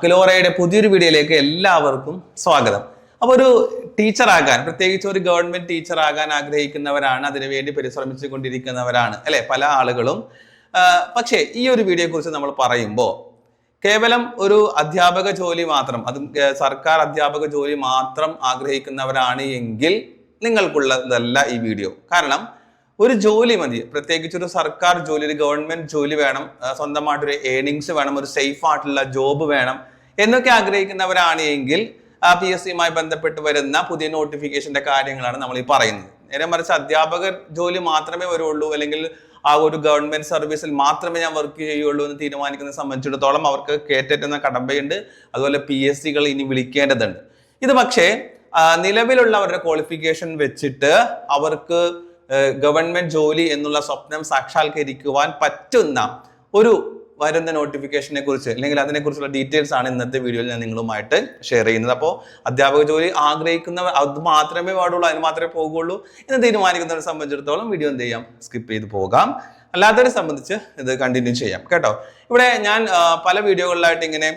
ബക്കലോറയുടെ പുതിയൊരു വീഡിയോയിലേക്ക് എല്ലാവർക്കും സ്വാഗതം. അപ്പോൾ ഒരു ടീച്ചറാകാൻ പ്രത്യേകിച്ച് ഒരു ഗവൺമെന്റ് ടീച്ചറാകാൻ ആഗ്രഹിക്കുന്നവരാണ് അതിനുവേണ്ടി പരിശ്രമിച്ചു കൊണ്ടിരിക്കുന്നവരാണ് അല്ലെ? പല ആളുകളും. പക്ഷേ ഈ ഒരു വീഡിയോയെ കുറിച്ച് നമ്മൾ പറയുമ്പോൾ കേവലം ഒരു അധ്യാപക ജോലി മാത്രം അത് സർക്കാർ അധ്യാപക ജോലി മാത്രം ആഗ്രഹിക്കുന്നവരാണ് എങ്കിൽ നിങ്ങൾക്കുള്ളതല്ല ഈ വീഡിയോ. കാരണം ഒരു ജോലി മതി. പ്രത്യേകിച്ച് ഒരു സർക്കാർ ജോലി ഒരു ഗവൺമെന്റ് ജോലി വേണം സ്വന്തമായിട്ടൊരു ഏണിങ്സ് വേണം ഒരു സേഫ് ആയിട്ടുള്ള ജോബ് വേണം എന്നൊക്കെ ആഗ്രഹിക്കുന്നവരാണ് എങ്കിൽ പി എസ് സിയുമായി ബന്ധപ്പെട്ട് വരുന്ന പുതിയ നോട്ടിഫിക്കേഷന്റെ കാര്യങ്ങളാണ് നമ്മൾ ഈ പറയുന്നത്. നേരെ മറിച്ച് അധ്യാപകർ ജോലി മാത്രമേ വരുള്ളൂ അല്ലെങ്കിൽ ആ ഒരു ഗവൺമെന്റ് സർവീസിൽ മാത്രമേ ഞാൻ വർക്ക് ചെയ്യുള്ളൂ എന്ന് തീരുമാനിക്കുന്നത് സംബന്ധിച്ചിടത്തോളം അവർക്ക് കേറ്ററ്റ് എന്ന കടമ്പയുണ്ട്. അതുപോലെ പി എസ് സികൾ ഇനി വിളിക്കേണ്ടതുണ്ട്. ഇത് പക്ഷേ നിലവിലുള്ളവരുടെ ക്വാളിഫിക്കേഷൻ വെച്ചിട്ട് അവർക്ക് ഗവൺമെന്റ് ജോലി എന്നുള്ള സ്വപ്നം സാക്ഷാത്കരിക്കുവാൻ പറ്റുന്ന ഒരു വരുന്ന നോട്ടിഫിക്കേഷനെ കുറിച്ച് അല്ലെങ്കിൽ അതിനെക്കുറിച്ചുള്ള ഡീറ്റെയിൽസ് ആണ് ഇന്നത്തെ വീഡിയോയിൽ ഞാൻ നിങ്ങളുമായിട്ട് ഷെയർ ചെയ്യുന്നത്. അപ്പോൾ അധ്യാപക ജോലി ആഗ്രഹിക്കുന്നവർ അത് മാത്രമേ പാടുള്ളൂ അതിന് മാത്രമേ പോകുള്ളൂ എന്ന് തീരുമാനിക്കുന്നവരെ സംബന്ധിച്ചിടത്തോളം വീഡിയോ എന്ത് ചെയ്യാം? സ്കിപ്പ് ചെയ്ത് പോകാം. അല്ലാത്തവരെ സംബന്ധിച്ച് ഇത് കണ്ടിന്യൂ ചെയ്യാം. കേട്ടോ? ഇവിടെ ഞാൻ പല വീഡിയോകളിലായിട്ട് ഇങ്ങനെ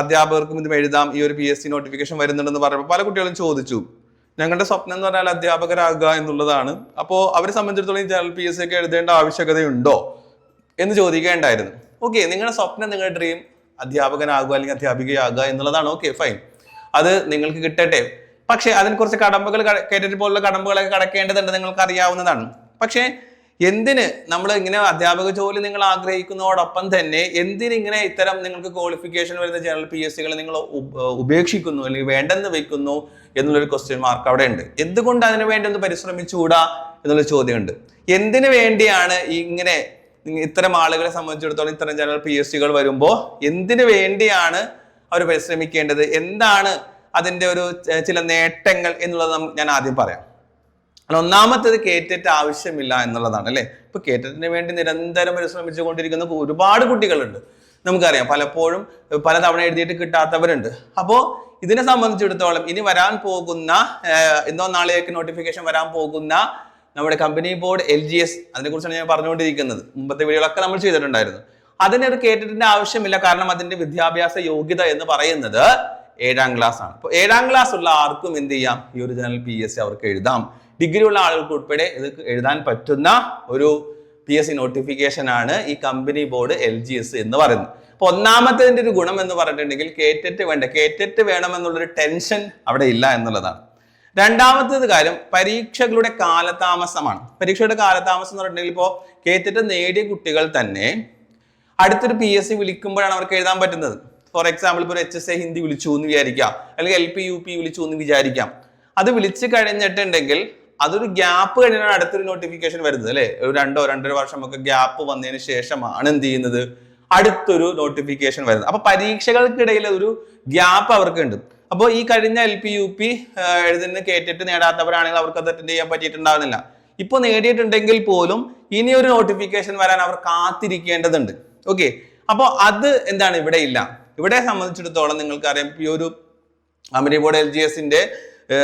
അധ്യാപകർക്കും ഇതും എഴുതാം ഈ ഒരു പി എസ് സി നോട്ടിഫിക്കേഷൻ വരുന്നുണ്ടെന്ന് പറയുമ്പോൾ പല കുട്ടികളും ചോദിച്ചു ഞങ്ങളുടെ സ്വപ്നം എന്ന് പറഞ്ഞാൽ അധ്യാപകരാകുക എന്നുള്ളതാണ്. അപ്പോൾ അവരെ സംബന്ധിച്ചിടത്തോളം ജനറൽ പി എസ് സി ഒക്കെ എഴുതേണ്ട ആവശ്യകതയുണ്ടോ എന്ന് ചോദിക്കേണ്ടായിരുന്നു. ഓക്കെ നിങ്ങളുടെ സ്വപ്നം നിങ്ങളുടെ ഡ്രീം അധ്യാപകനാകുക അല്ലെങ്കിൽ അധ്യാപികയാകുക എന്നുള്ളതാണ്. ഓക്കെ ഫൈൻ അത് നിങ്ങൾക്ക് കിട്ടട്ടെ. പക്ഷേ അതിന് കുറച്ച് കടമ്പകൾ കേട്ടിട്ട് പോലുള്ള കടമ്പകളൊക്കെ കടക്കേണ്ടതുണ്ട് നിങ്ങൾക്ക് അറിയാവുന്നതാണ്. പക്ഷേ എന്തിന് നമ്മൾ ഇങ്ങനെ അധ്യാപക ജോലി നിങ്ങൾ ആഗ്രഹിക്കുന്നതോടൊപ്പം തന്നെ എന്തിന് ഇങ്ങനെ ഇത്തരം നിങ്ങൾക്ക് ക്വാളിഫിക്കേഷൻ വരുന്ന ജനറൽ പി എസ് സികൾ നിങ്ങൾ ഉപേക്ഷിക്കുന്നു അല്ലെങ്കിൽ വേണ്ടെന്ന് വെക്കുന്നു എന്നുള്ളൊരു ക്വസ്റ്റ്യൻ മാർക്ക് അവിടെ ഉണ്ട്. എന്തുകൊണ്ട് അതിനു വേണ്ടി ഒന്ന് പരിശ്രമിച്ചുകൂടാ എന്നുള്ള ചോദ്യമുണ്ട്. എന്തിനു വേണ്ടിയാണ് ഇങ്ങനെ ഇത്തരം ആളുകളെ സംബന്ധിച്ചിടത്തോളം ഇത്തരം ജനറൽ പി എസ് സികൾ വരുമ്പോൾ എന്തിനു വേണ്ടിയാണ് അവർ പരിശ്രമിക്കേണ്ടത്? എന്താണ് അതിന്റെ ഒരു ചില നേട്ടങ്ങൾ എന്നുള്ളത് ഞാൻ ആദ്യം പറയാം. അല്ല, ഒന്നാമത്തേത് കേറ്ററ്റ് ആവശ്യമില്ല എന്നുള്ളതാണ് അല്ലെ? ഇപ്പൊ കേറ്ററ്റിന് വേണ്ടി നിരന്തരം പരിശ്രമിച്ചു കൊണ്ടിരിക്കുന്ന ഒരുപാട് കുട്ടികളുണ്ട്. നമുക്കറിയാം പലപ്പോഴും പല തവണ എഴുതിയിട്ട് കിട്ടാത്തവരുണ്ട്. അപ്പോൾ ഇതിനെ സംബന്ധിച്ചിടത്തോളം ഇനി വരാൻ പോകുന്ന എന്തോ നാളെയൊക്കെ നോട്ടിഫിക്കേഷൻ വരാൻ പോകുന്ന നമ്മുടെ company board L G S അതിനെ കുറിച്ചാണ് ഞാൻ പറഞ്ഞുകൊണ്ടിരിക്കുന്നത്. മുമ്പത്തെ വീഡിയോകളൊക്കെ നമ്മൾ ചെയ്തിട്ടുണ്ടായിരുന്നു. അതിന് ഒരു കേട്ടിട്ടിന്റെ ആവശ്യമില്ല കാരണം അതിന്റെ വിദ്യാഭ്യാസ യോഗ്യത എന്ന് പറയുന്നത് ഏഴാം ക്ലാസ് ആണ്. അപ്പോൾ ഏഴാം ക്ലാസ് ഉള്ള ആർക്കും എന്ത് ചെയ്യാം? ഈ ഒരു ജനറൽ പി എസ് സി അവർക്ക് എഴുതാം. ഡിഗ്രി ഉള്ള ആളുകൾക്ക് ഉൾപ്പെടെ ഇത് എഴുതാൻ പറ്റുന്ന ഒരു പി എസ് സി നോട്ടിഫിക്കേഷൻ ആണ് ഈ company board L G S എന്ന് പറയുന്നത്. അപ്പൊ ഒന്നാമത്തതിന്റെ ഒരു ഗുണം എന്ന് പറഞ്ഞിട്ടുണ്ടെങ്കിൽ കേറ്ററ്റ് വേണ്ട കേറ്ററ്റ് വേണമെന്നുള്ളൊരു ടെൻഷൻ അവിടെ ഇല്ല എന്നുള്ളതാണ്. രണ്ടാമത്തേത് കാര്യം പരീക്ഷകളുടെ കാലതാമസമാണ്. പരീക്ഷയുടെ കാലതാമസം എന്ന് പറഞ്ഞിട്ടുണ്ടെങ്കിൽ ഇപ്പോൾ കേറ്ററ്റ് നേടിയ കുട്ടികൾ തന്നെ അടുത്തൊരു പി എസ് സി വിളിക്കുമ്പോഴാണ് അവർക്ക് എഴുതാൻ പറ്റുന്നത്. ഫോർ എക്സാമ്പിൾ ഇപ്പോൾ എച്ച് എസ് എ ഹിന്ദി വിളിച്ചു എന്ന് വിചാരിക്കാം അല്ലെങ്കിൽ എൽ പി യു പി വിളിച്ചു എന്ന് വിചാരിക്കാം. അത് വിളിച്ചു കഴിഞ്ഞിട്ടുണ്ടെങ്കിൽ അതൊരു ഗ്യാപ്പ് കഴിഞ്ഞാണ് അടുത്തൊരു നോട്ടിഫിക്കേഷൻ വരുന്നത് അല്ലെ? ഒരു രണ്ടോ രണ്ടര വർഷം ഒക്കെ ഗ്യാപ്പ് വന്നതിന് ശേഷമാണ് എന്ത് ചെയ്യുന്നത്? അടുത്തൊരു നോട്ടിഫിക്കേഷൻ വരുന്നത്. അപ്പൊ പരീക്ഷകൾക്കിടയിൽ ഒരു ഗ്യാപ്പ് അവർക്ക് ഉണ്ട് അപ്പോൾ ഈ കഴിഞ്ഞ എൽ പി യു പി എഴുതുന്ന കേട്ടിട്ട് നേടാത്തവരാണെങ്കിൽ അവർക്ക് അത് അറ്റൻഡ് ചെയ്യാൻ പറ്റിയിട്ടുണ്ടാകുന്നില്ല ഇപ്പോൾ നേടിയിട്ടുണ്ടെങ്കിൽ പോലും ഇനി ഒരു നോട്ടിഫിക്കേഷൻ വരാൻ അവർ കാത്തിരിക്കേണ്ടതുണ്ട്. ഓക്കെ അപ്പോൾ അത് എന്താണ്? ഇവിടെ ഇല്ല. ഇവിടെ സംബന്ധിച്ചിടത്തോളം നിങ്ങൾക്കറിയാം ഈ ഒരു അമരി ബോർഡ് എൽ ജി എസിന്റെ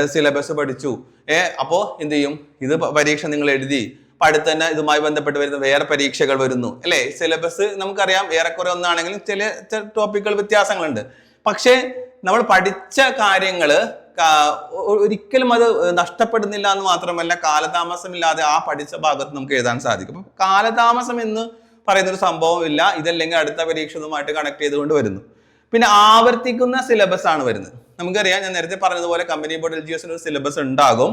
സിലബസ് പഠിച്ചു. ഏ അപ്പോ എന്ത് ചെയ്യും? ഇത് പരീക്ഷ നിങ്ങൾ എഴുതി. അപ്പൊ അടുത്ത് തന്നെ ഇതുമായി ബന്ധപ്പെട്ട് വരുന്ന വേറെ പരീക്ഷകൾ വരുന്നു. അല്ലെ? സിലബസ് നമുക്കറിയാം ഏറെക്കുറെ ഒന്നാണെങ്കിലും ചില ടോപ്പിക്കുകൾ വ്യത്യാസങ്ങളുണ്ട്. പക്ഷേ നമ്മൾ പഠിച്ച കാര്യങ്ങൾ ഒരിക്കലും അത് നഷ്ടപ്പെടുന്നില്ല എന്ന് മാത്രമല്ല കാലതാമസമില്ലാതെ ആ പഠിച്ച ഭാഗത്ത് നമുക്ക് എഴുതാൻ സാധിക്കും. അപ്പൊ കാലതാമസം എന്ന് പറയുന്നൊരു സംഭവം ഇല്ല. ഇതല്ലെങ്കിൽ അടുത്ത പരീക്ഷകളുമായിട്ട് കണക്ട് ചെയ്തുകൊണ്ട് വരുന്നു. പിന്നെ ആവർത്തിക്കുന്ന സിലബസ് ആണ് വരുന്നത്. നമുക്കറിയാം ഞാൻ നേരത്തെ പറഞ്ഞതുപോലെ കമ്പനി ബോർഡ് എൽ ജി എസിന് ഒരു സിലബസ് ഉണ്ടാകും.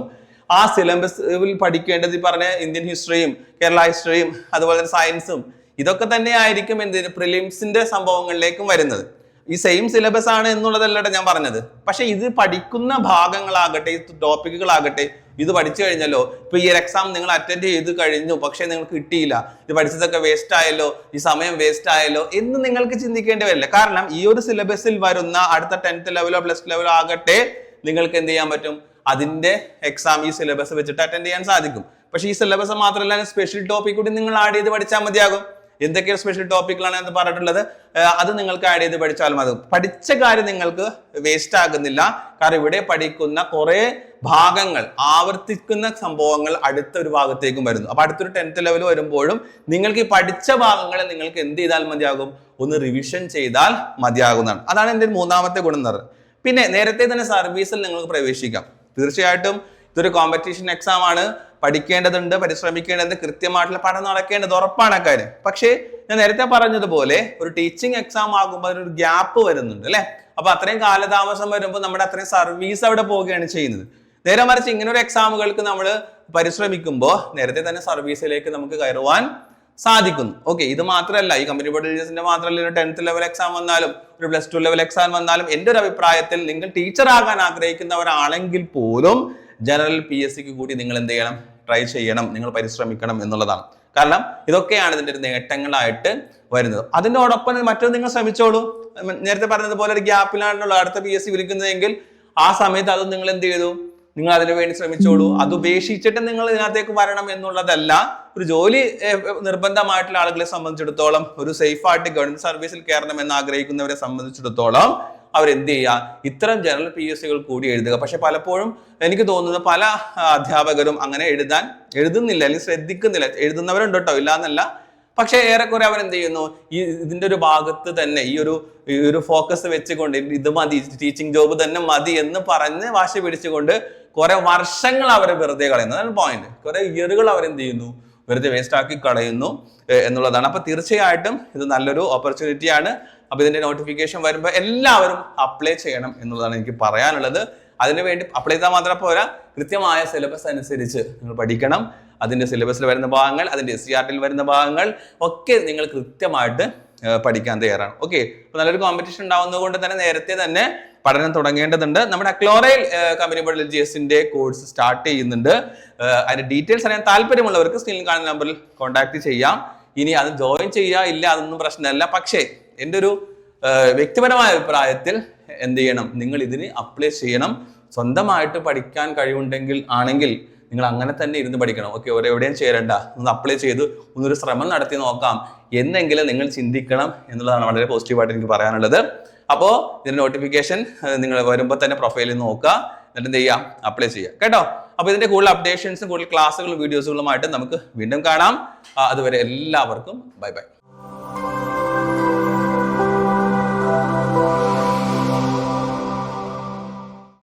ആ സിലബസിൽ പഠിക്കേണ്ടത് ഈ പറഞ്ഞ ഇന്ത്യൻ ഹിസ്റ്ററിയും കേരള ഹിസ്റ്ററിയും അതുപോലെ സയൻസും ഇതൊക്കെ തന്നെ ആയിരിക്കും എന്തിന് പ്രിലിംസിന്റെ സംഭവങ്ങളിലേക്കും വരുന്നത്. ഈ സെയിം സിലബസ് ആണ് എന്നുള്ളതല്ലേ ഞാൻ പറഞ്ഞത്. പക്ഷെ ഇത് പഠിക്കുന്ന ഭാഗങ്ങളാകട്ടെ ടോപ്പിക്കുകളാകട്ടെ ഇത് പഠിച്ചു കഴിഞ്ഞല്ലോ. ഇപ്പൊ ഈ ഒരു എക്സാം നിങ്ങൾ അറ്റൻഡ് ചെയ്ത് കഴിഞ്ഞു പക്ഷെ നിങ്ങൾക്ക് കിട്ടിയില്ല. ഇത് പഠിച്ചതൊക്കെ വേസ്റ്റ് ആയല്ലോ ഈ സമയം വേസ്റ്റ് ആയല്ലോ എന്ന് നിങ്ങൾക്ക് ചിന്തിക്കേണ്ടി വരില്ല. കാരണം ഈ ഒരു സിലബസിൽ വരുന്ന അടുത്ത ടെൻത്ത് ലെവലോ പ്ലസ് ലെവലോ ആകട്ടെ നിങ്ങൾക്ക് എന്ത് ചെയ്യാൻ പറ്റും? അതിന്റെ എക്സാം ഈ സിലബസ് വെച്ചിട്ട് അറ്റൻഡ് ചെയ്യാൻ സാധിക്കും. പക്ഷെ ഈ സിലബസ് മാത്രമല്ല സ്പെഷ്യൽ ടോപ്പിക് കൂടി നിങ്ങൾ ആഡ് ചെയ്ത് പഠിച്ചാൽ മതിയാകും. എന്തൊക്കെയാണ് സ്പെഷ്യൽ ടോപ്പിക്കുകളാണ് എന്ന് പറഞ്ഞിട്ടുള്ളത്. അത് നിങ്ങൾക്ക് ആഡ് ചെയ്ത് പഠിച്ചാൽ മതി. പഠിച്ച കാര്യം നിങ്ങൾക്ക് വേസ്റ്റ് ആകുന്നില്ല. കാരണം ഇവിടെ പഠിക്കുന്ന കുറേ ഭാഗങ്ങൾ ആവർത്തിക്കുന്ന സംഭവങ്ങൾ അടുത്ത ഒരു ഭാഗത്തേക്കും വരുന്നു. അപ്പൊ അടുത്തൊരു ടെൻത്ത് ലെവൽ വരുമ്പോഴും നിങ്ങൾക്ക് ഈ പഠിച്ച ഭാഗങ്ങളെ നിങ്ങൾക്ക് എന്ത് ചെയ്താൽ മതിയാകും? ഒന്ന് റിവിഷൻ ചെയ്താൽ മതിയാകുന്നതാണ്. അതാണ് എന്റെ മൂന്നാമത്തെ ഗുണം എന്ന് പിന്നെ നേരത്തെ തന്നെ സർവീസിൽ നിങ്ങൾക്ക് പ്രവേശിക്കാം. തീർച്ചയായിട്ടും ഇതൊരു കോമ്പറ്റീഷൻ എക്സാം ആണ്. പഠിക്കേണ്ടതുണ്ട് പരിശ്രമിക്കേണ്ടത് കൃത്യമായിട്ടുള്ള പഠനം നടക്കേണ്ടത് ഉറപ്പാണ് കാര്യം. പക്ഷേ ഞാൻ നേരത്തെ പറഞ്ഞതുപോലെ ഒരു ടീച്ചിങ് എക്സാം ആകുമ്പോൾ അതിനൊരു ഗ്യാപ്പ് വരുന്നുണ്ട് അല്ലെ? അപ്പൊ അത്രയും കാലതാമസം വരുമ്പോൾ നമ്മുടെ അത്രയും സർവീസ് അവിടെ പോവുകയാണ് ചെയ്യുന്നത്. നേരെ മറിച്ച് ഇങ്ങനെ ഒരു എക്സാമുകൾക്ക് നമ്മൾ പരിശ്രമിക്കുമ്പോൾ നേരത്തെ തന്നെ സർവീസിലേക്ക് നമുക്ക് കയറുവാൻ സാധിക്കുന്നു. ഓക്കെ ഇത് മാത്രമല്ല ഈ കമ്പനി ബോർഡ് ടീച്ചേഴ്സിന്റെ മാത്രമല്ല ഒരു ടെൻത്ത് ലെവൽ എക്സാം വന്നാലും ഒരു പ്ലസ് ടു ലെവൽ എക്സാം വന്നാലും എന്റെ ഒരു അഭിപ്രായത്തിൽ നിങ്ങൾ ടീച്ചർ ആകാൻ ആഗ്രഹിക്കുന്നവരാണെങ്കിൽ പോലും ജനറൽ പി എസ് സിക്ക് കൂടി നിങ്ങൾ എന്ത് ചെയ്യണം? ട്രൈ ചെയ്യണം. നിങ്ങൾ പരിശ്രമിക്കണം എന്നുള്ളതാണ്. കാരണം ഇതൊക്കെയാണ് ഇതിന്റെ ഒരു നേട്ടങ്ങളായിട്ട് വരുന്നത്. അതിനോടൊപ്പം മറ്റൊന്ന് നിങ്ങൾ ശ്രമിച്ചോളൂ. നേരത്തെ പറഞ്ഞതുപോലെ ഒരു ഗ്യാപ്പിലാണല്ലോ അടുത്ത പി എസ് സി വിളിക്കുന്നതെങ്കിൽ ആ സമയത്ത് അത് നിങ്ങൾ എന്ത് ചെയ്തു? നിങ്ങൾ അതിനു വേണ്ടി ശ്രമിച്ചോളൂ. അത് ഉപേക്ഷിച്ചിട്ട് നിങ്ങൾ ഇതിനകത്തേക്ക് വരണം എന്നുള്ളതല്ല. ഒരു ജോലി നിർബന്ധമായിട്ടുള്ള ആളുകളെ സംബന്ധിച്ചിടത്തോളം ഒരു സേഫ് ആയിട്ട് ഗവൺമെന്റ് സർവീസിൽ കയറണം എന്ന് ആഗ്രഹിക്കുന്നവരെ സംബന്ധിച്ചിടത്തോളം അവരെന്ത് ചെയ്യുക ഇത്തരം ജനറൽ പി എസ് സികൾ കൂടി എഴുതുക. പക്ഷെ പലപ്പോഴും എനിക്ക് തോന്നുന്നത് പല അധ്യാപകരും അങ്ങനെ എഴുതാൻ എഴുതുന്നില്ല അല്ലെങ്കിൽ ശ്രദ്ധിക്കുന്നില്ല. എഴുതുന്നവരുണ്ട് കേട്ടോ ഇല്ലാന്നല്ല. പക്ഷേ ഏറെക്കുറെ അവൻ എന്ത് ചെയ്യുന്നു? ഈ ഇതിന്റെ ഒരു ഭാഗത്ത് തന്നെ ഈ ഒരു ഈ ഒരു ഫോക്കസ് വെച്ചുകൊണ്ട് ഇത് മതി ടീച്ചിങ് ജോബ് തന്നെ മതി എന്ന് പറഞ്ഞ് വാശി പിടിച്ചുകൊണ്ട് കുറെ വർഷങ്ങൾ അവർ വെറുതെ കളയുന്നു. അതാണ് പോയിന്റ് കുറെ ഇയറുകൾ അവരെന്ത് ചെയ്യുന്നു? വെറുതെ വേസ്റ്റ് ആക്കി കളയുന്നു എന്നുള്ളതാണ്. അപ്പൊ തീർച്ചയായിട്ടും ഇത് നല്ലൊരു ഓപ്പർച്യൂണിറ്റി ആണ്. അപ്പൊ ഇതിന്റെ നോട്ടിഫിക്കേഷൻ വരുമ്പോൾ എല്ലാവരും അപ്ലൈ ചെയ്യണം എന്നുള്ളതാണ് എനിക്ക് പറയാനുള്ളത്. അതിനുവേണ്ടി അപ്ലൈ ചെയ്താൽ മാത്രം പോരാ. കൃത്യമായ സിലബസ് അനുസരിച്ച് നിങ്ങൾ പഠിക്കണം. അതിന്റെ സിലബസിൽ വരുന്ന ഭാഗങ്ങൾ അതിന്റെ എസ് സി ആർ ടിയിൽ വരുന്ന ഭാഗങ്ങൾ ഒക്കെ നിങ്ങൾ കൃത്യമായിട്ട് പഠിക്കാൻ തയ്യാറാണ്. ഓക്കെ അപ്പൊ നല്ലൊരു കോമ്പറ്റീഷൻ ഉണ്ടാവുന്നത് കൊണ്ട് തന്നെ നേരത്തെ തന്നെ പഠനം തുടങ്ങേണ്ടതുണ്ട്. നമ്മുടെ അക്ലോറയിൽ കമ്പനി എസിന്റെ കോഴ്സ് സ്റ്റാർട്ട് ചെയ്യുന്നുണ്ട്. അതിന്റെ ഡീറ്റെയിൽസ് അറിയാൻ താല്പര്യമുള്ളവർക്ക് സ്ക്രീനിൽ കാണുന്ന നമ്പറിൽ കോൺടാക്ട് ചെയ്യാം. ഇനി അത് ജോയിൻ ചെയ്യുക ഇല്ല അതൊന്നും പ്രശ്നമല്ല. പക്ഷേ എന്റെ ഒരു വ്യക്തിപരമായ അഭിപ്രായത്തിൽ എന്ത് ചെയ്യണം? നിങ്ങൾ ഇതിന് അപ്ലൈ ചെയ്യണം. സ്വന്തമായിട്ട് പഠിക്കാൻ കഴിവുണ്ടെങ്കിൽ ആണെങ്കിൽ നിങ്ങൾ അങ്ങനെ തന്നെ ഇരുന്ന് പഠിക്കണം. ഓക്കെ എവിടെയും ചേരണ്ട. ഒന്ന് അപ്ലൈ ചെയ്ത് ഒന്നൊരു ശ്രമം നടത്തി നോക്കാം. എന്നെങ്കിലും നിങ്ങൾ ചിന്തിക്കണം എന്നുള്ളതാണ് വളരെ പോസിറ്റീവായിട്ട് എനിക്ക് പറയാനുള്ളത്. അപ്പോൾ ഇതിന്റെ നോട്ടിഫിക്കേഷൻ നിങ്ങൾ വരുമ്പോൾ തന്നെ പ്രൊഫൈലിൽ നോക്കുക. എന്നിട്ട് എന്ത് ചെയ്യാം അപ്ലൈ ചെയ്യുക. കേട്ടോ? അപ്പോൾ ഇതിന്റെ കൂടുതൽ അപ്ഡേഷൻസും കൂടുതൽ ക്ലാസ്സുകളും വീഡിയോസുകളുമായിട്ട് നമുക്ക് വീണ്ടും കാണാം. അതുവരെ എല്ലാവർക്കും ബൈ ബൈ